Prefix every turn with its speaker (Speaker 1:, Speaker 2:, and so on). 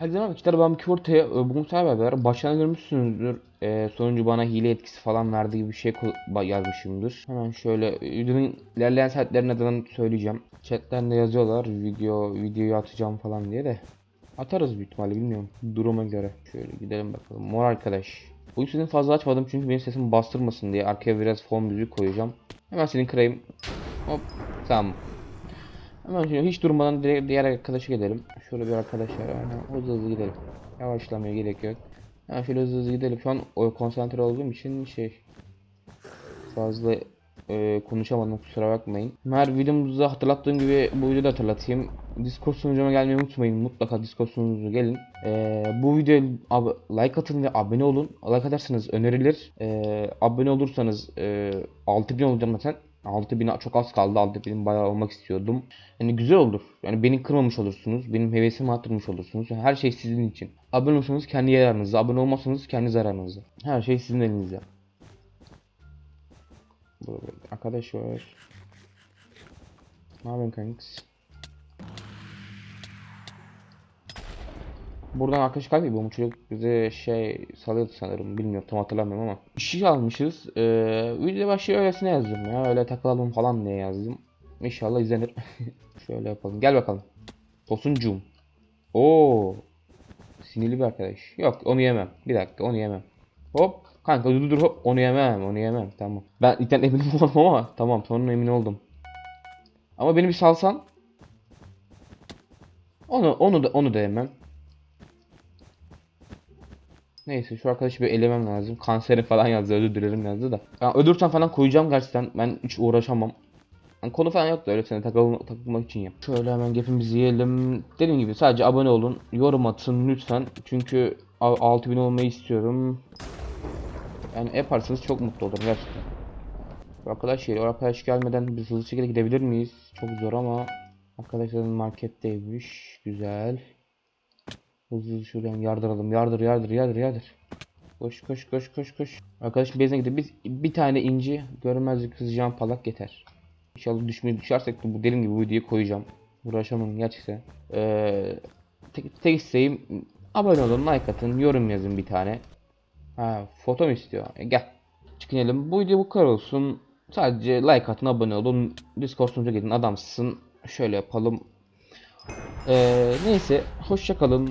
Speaker 1: Herkese merhaba arkadaşlar ben ortaya e, bugün sizlerle beraber baştan görmüşsünüzdür e, sonuncu bana hile etkisi falan verdiği gibi bir şey yazmışımdır. Hemen şöyle e, videonun ilerleyen saatlerine adını söyleyeceğim. Chatten yazıyorlar video videoyu atacağım falan diye de. Atarız büyük ihtimalle bilmiyorum. Duruma göre. Şöyle gidelim bakalım. Mor arkadaş. Bu sesini fazla açmadım çünkü benim sesimi bastırmasın diye arkaya biraz fon müziği koyacağım. Hemen senin kırayım. Hop tamam Hemen şöyle hiç durmadan direkt diğer arkadaşa gidelim. Şöyle bir arkadaş var. Hızlı hızlı gidelim. Yavaşlamaya gerek yok. Hemen şöyle hızlı hızlı gidelim. Şu an konsantre olduğum için şey fazla e, konuşamadım kusura bakmayın. Her videomuzda hatırlattığım gibi bu videoda hatırlatayım. Discord sunucuma gelmeyi unutmayın. Mutlaka Discord sunucumuza gelin. E, bu videoya like atın ve abone olun. Like atarsanız önerilir. E, abone olursanız e, 6000 olacağım zaten. 6000'e çok az kaldı. 6000 bayağı olmak istiyordum. Yani güzel olur. Yani beni kırmamış olursunuz. Benim hevesimi arttırmış olursunuz. Yani her şey sizin için. Abone olursanız kendi yararınıza. Abone olmazsanız kendi zararınıza. Her şey sizin elinizde. Arkadaş var. Ne yapıyorsun kanks? Buradan arkadaş kaybı bu çocuk bize şey salıyordu sanırım. Bilmiyorum tam hatırlamıyorum ama. Bir şey almışız. Ee, video başı öylesine yazdım ya. Öyle takılalım falan diye yazdım. İnşallah izlenir. Şöyle yapalım. Gel bakalım. Tosuncum Oo. Sinirli bir arkadaş. Yok onu yemem. Bir dakika onu yemem. Hop. Kanka dur dur hop. Onu yemem onu yemem. Tamam. Ben ilkten emin olmadım ama tamam sonra emin oldum. Ama beni bir salsan. Onu onu da onu da yemem Neyse şu arkadaşı bir elemem lazım. Kanseri falan yazdı. Özür dilerim yazdı da. Yani ölürsen falan koyacağım gerçekten. Ben hiç uğraşamam. Yani konu falan yok da öyle seni takılma, takılmak için yap. Şöyle hemen gapimizi yiyelim. Dediğim gibi sadece abone olun. Yorum atın lütfen. Çünkü a- 6000 olmayı istiyorum. Yani yaparsanız çok mutlu olurum gerçekten. Arkadaş. O arkadaş gelmeden biz hızlı şekilde gidebilir miyiz? Çok zor ama arkadaşların marketteymiş. Güzel. Hızlı şuradan yardıralım. Yardır yardır yardır yardır. Koş koş koş koş koş. Arkadaşım bezine gidiyor. Biz bir tane inci görmezlik kızacağım palak yeter. İnşallah düşmeye düşersek de bu dediğim gibi bu videoyu koyacağım. Uğraşamam gerçekten. Ee, tek, tek isteğim abone olun, like atın, yorum yazın bir tane. Ha, foto mu istiyor? E, gel. Çıkınelim. Bu video bu kadar olsun. Sadece like atın, abone olun. Discord sunucuya gidin adamsın. Şöyle yapalım. Ee, neyse hoşça kalın.